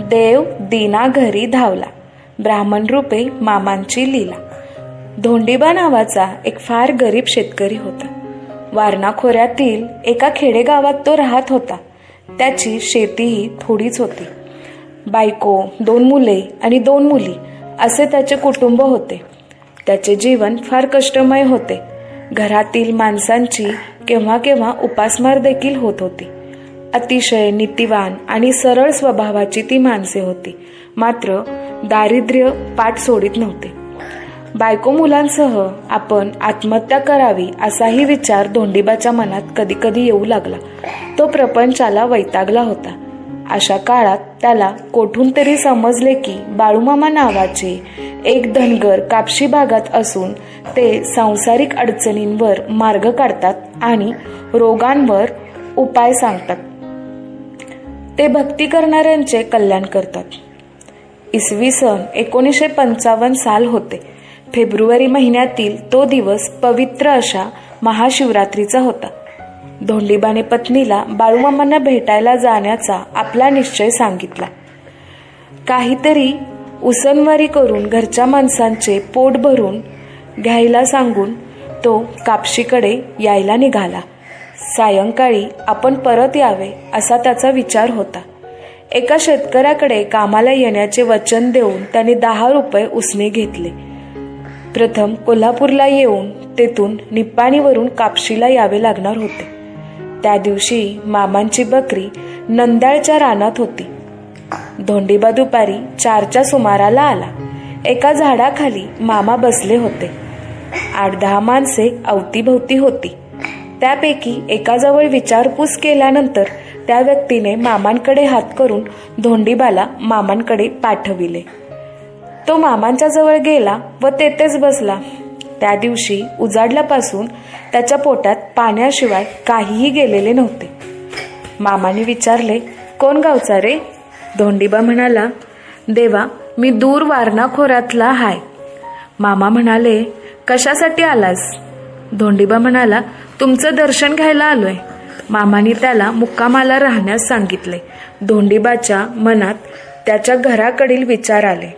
देव दीना घरी धावला. ब्राह्मण रूपे मामांची लीला. धोंडीबा नावाचा एक फार गरीब शेतकरी होता. वारणा खोऱ्यातील एका खेडेगावात तो राहत होता. त्याची शेतीही थोडीच होती. बायको दोन मुले आणि दोन मुली असे त्याचे कुटुंब होते. त्याचे जीवन फार कष्टमय होते. घरातील माणसांची केव्हा केव्हा उपासमार देखील होत होती. अतिशय नीतिवान आणि सरळ स्वभावाची ती माणसे होती. मात्र दारिद्र्य पाठ सोडित नव्हते. बायको मुलांसह आपण आत्महत्या करावी असाही विचार धोंडीबाच्या मनात कधी कधी येऊ लागला. तो प्रपंचाला वैतागला होता. अशा काळात त्याला कोठून तरी समजले की बाळूमामा नावाचे एक धनगर कापशी भागात असून ते सांसारिक अडचणींवर मार्ग काढतात आणि रोगांवर उपाय सांगतात. ते भक्ती करणाऱ्यांचे कल्याण करतात. इसवी सन एकोणीसशे पंचावन्न साल होते. फेब्रुवारी महिन्यातील तो दिवस पवित्र अशा महाशिवरात्रीचा होता. धोंडीबाने पत्नीला बाळूमामांना भेटायला जाण्याचा आपला निश्चय सांगितला. काहीतरी उसनवारी करून घरच्या माणसांचे पोट भरून घ्यायला सांगून तो कापशीकडे यायला निघाला. सायंकाळी आपण परत यावे असा त्याचा विचार होता. एका शेतकऱ्याकडे कामाला येण्याचे वचन देऊन त्याने दहा रुपये उसने घेतले. प्रथम कोल्हापूरला येऊन तेथून निप्पाणीवरून कापशीला यावे लागणार होते. त्या दिवशी मामांची बकरी नंदाळच्या रानात होती. धोंडीबा दुपारी चारच्या सुमाराला आला. एका झाडाखाली मामा बसले होते. आठ दहा माणसे अवतीभवती होती. त्यापैकी एकाजवळ विचारपूस केल्यानंतर त्या व्यक्तीने मामांकडे हात करून धोंडीबाला मामांकडे पाठविले. तो मामांच्या जवळ गेला व तेथेच बसला. त्या दिवशी उजाडल्यापासून त्याच्या पोटात पाण्याशिवाय काहीही गेलेले नव्हते. मामाने विचारले कोण गावचा रे? धोंडीबा म्हणाला देवा मी दूर वारणा खोऱ्यातला हाय. मामा म्हणाले कशासाठी आलास? धोंडीबा म्हणाला तुमचं दर्शन घ्यायला आलोय. मामाने त्याला मुक्कामाला राहण्यास सांगितले. धोंडीबाच्या मनात त्याच्या घराकडील विचार आले.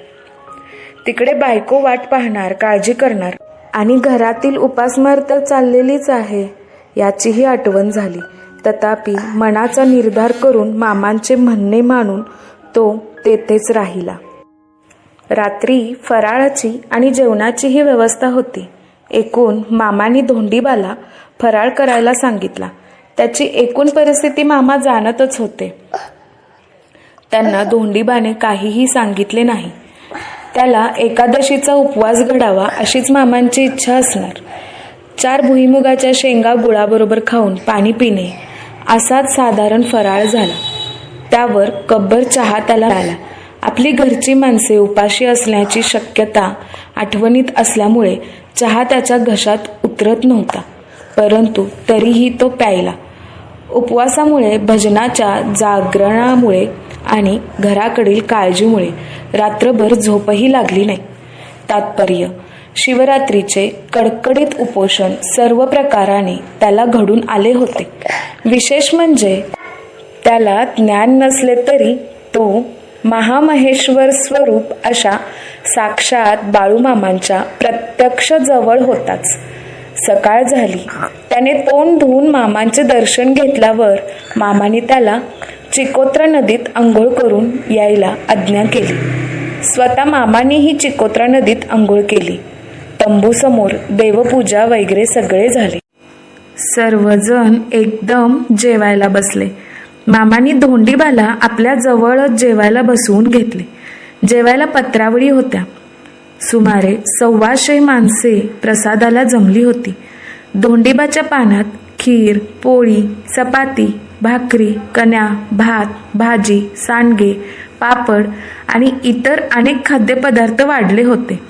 तिकडे बायको वाट पाहणार काळजी करणार. आणि घरातील उपासमार तर चाललेलीच आहे याचीही आठवण झाली. तथापि मनाचा निर्धार करून मामांचे म्हणणे मानून तो तेथेच राहिला. रात्री फराळाची आणि जेवणाचीही व्यवस्था होती. एकूण मामानी धोंडीबाला फराळ करायला सांगितला. त्याची एकूण परिस्थिती मामा जाणतच होते. त्यांना धोंडीबाने काहीही सांगितले नाही. त्याला एकादशीचा उपवास घडावा अशीच मामांची इच्छा असणार. चार भुईमुगाच्या शेंगा गुळाबरोबर खाऊन पाणी पिणे असाच साधारण फराळ झाला. त्यावर कब्बर चहा त्याला आला आपली घरची माणसे उपाशी असण्याची शक्यता आठवणीत असल्यामुळे चहा त्याच्या घशात उतरत नव्हता. परंतु तरीही तो प्यायला. उपवासामुळे भजनाच्या जागरणामुळे आणि घराकडील काळजीमुळे रात्रभर झोपही लागली नाही. तात्पर्य शिवरात्रीचे कडकडीत उपोषण सर्व प्रकाराने त्याला घडून आले होते. विशेष म्हणजे त्याला ज्ञान नसले तरी तो महामहेश्वर स्वरूप अशा साक्षात बाळूमामांच्या प्रत्यक्ष जवळ होताच. सकाळ झाली. त्याने तोंड धुवून मामांचे दर्शन घेतल्यावर मामाने त्याला चिकोत्रा नदीत आंघोळ करून यायला आज्ञा केली. स्वतः मामानेही चिकोत्रा नदीत आंघोळ केली. तंबूसमोर देवपूजा वगैरे सगळे झाले. सर्वजण एकदम जेवायला बसले. मामानी धोंडीबाला आपल्या जवळच जेवायला बसवून घेतले. जेवायला पत्रावळी होत्या. सुमारे सव्वाशे माणसे प्रसादाला जमली होती. धोंडीबाच्या पानात खीर पोळी चपाती भाकरी कण्या भात भाजी सांडगे पापड आणि इतर अनेक खाद्यपदार्थ वाढले होते.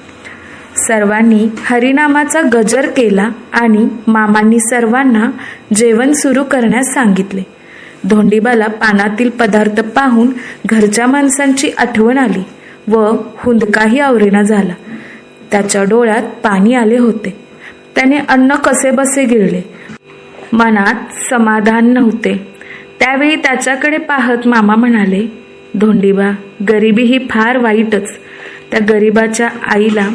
सर्वांनी हरिनामाचा गजर केला आणि मामांनी सर्वांना जेवण सुरू करण्यास सांगितले. धोंडीबाला पानातील पदार्थ पाहून घरच्या माणसांची आठवण आली. व हुंदकाही आवरेना झाला. त्याच्या डोळ्यात पाणी आले होते. त्याने अन्न कसे बसे गिळले? मनात समाधान नव्हते. त्यावेळी त्याच्याकडे पाहत मामा म्हणाले धोंडीबा गरिबी ही फार वाईटच. त्या गरिबाच्या आईला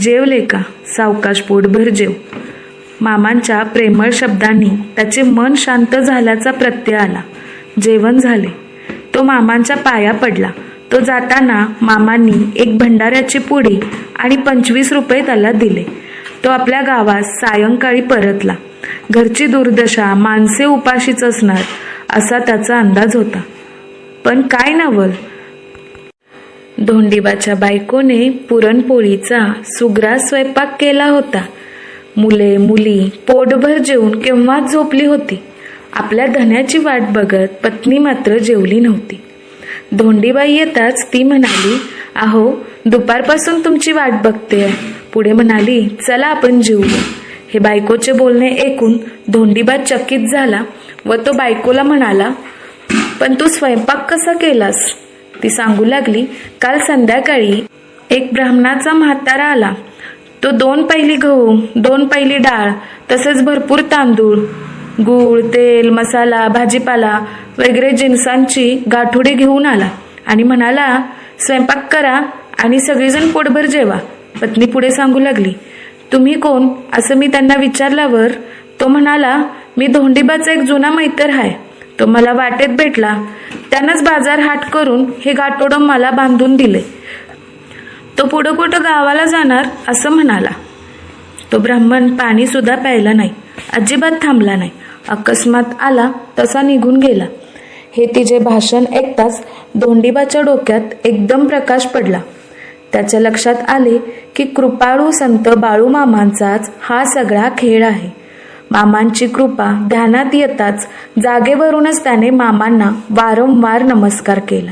जेवले का? सावकाश पोटभर जेव. मामांच्या प्रेमळ शब्दांनी त्याचे मन शांत झाल्याचा प्रत्यय आला. जेवण झाले. तो मामांच्या पाया पडला. तो जाताना मामांनी एक भंडाऱ्याची पुडी आणि पंचवीस रुपये त्याला दिले. तो आपल्या गावात सायंकाळी परतला. घरची दुर्दशा माणसे उपाशीच असणार असा त्याचा अंदाज होता. पण काय नवल? धोंडीबाच्या बायकोने पुरणपोळीचा सुग्रास स्वयंपाक केला होता. मुले मुली पोटभर जेवून केव्हाच झोपली होती. आपल्या धन्याची वाट बघत पत्नी मात्र जेवली नव्हती. धोंडीबाई येताच ती म्हणाली अहो दुपारपासून तुमची वाट बघते पुढे म्हणाली चला आपण जेवू हे बायकोचे बोलणे ऐकून धोंडीबा चकित झाला व तो बायकोला म्हणाला पण तू स्वयंपाक कसा केलास? ती सांगू लागली काल संध्याकाळी एक ब्राह्मणाचा म्हातारा आला. तो दोन पैली गहू दोन पैली डाळ तसेच भरपूर तांदूळ गूळ तेल मसाला भाजीपाला वगैरे जिन्सांची गाठोडी घेऊन आला आणि म्हणाला स्वयंपाक करा आणि सगळेजण पोटभर जेवा. पत्नी पुढे सांगू लागली तुम्ही कोण? असं मी त्यांना विचारल्यावर तो म्हणाला मी धोंडीबाचा एक जुना मैत्र आहे तो मला वाटेत भेटला. त्यानंच बाजार हाट करून हे गाठोडं मला बांधून दिले. तो पुढं कुठं गावाला जाणार असं म्हणाला. तो ब्राह्मण पाणी सुद्धा प्यायला नाही. अजिबात थांबला नाही. अकस्मात आला तसा निघून गेला. हे तिचे भाषण ऐकताच धोंडीबाच्या डोक्यात एकदम प्रकाश पडला. त्याच्या लक्षात आले की कृपाळू संत बाळू मामांचाच हा सगळा खेळ आहे. मामांची कृपा ध्यानात येताच जागेवरूनच त्याने मामांना वारंवार नमस्कार केला.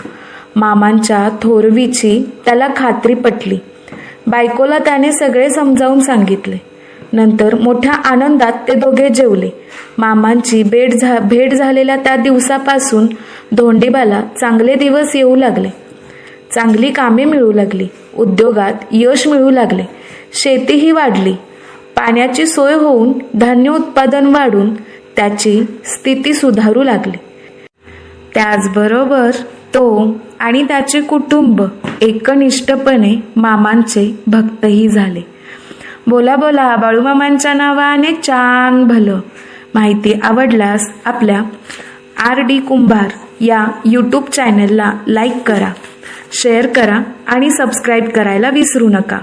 मामांच्या थोरवीची त्याला खात्री पटली. बायकोला त्याने सगळे समजावून सांगितले. नंतर मोठ्या आनंदात ते दोघे जेवले. मामांची भेट झा भेट झालेल्या त्या दिवसापासून धोंडीबाला चांगले दिवस येऊ लागले. चांगली कामे मिळू लागली. उद्योगात यश मिळू लागले. शेतीही वाढली. पाण्याची सोय होऊन धान्य उत्पादन वाढून त्याची स्थिती सुधारू लागली. त्याचबरोबर तो आणि त्याचे कुटुंब एकनिष्ठपणे मामांचे भक्तही झाले. बोला बोला बाळूमामांच्या नावाने छान भलं. माहिती आवडल्यास आपल्या आर डी कुंभार या यूट्यूब चॅनलला लाईक करा शेअर करा आणि सबस्क्राईब करायला विसरू नका.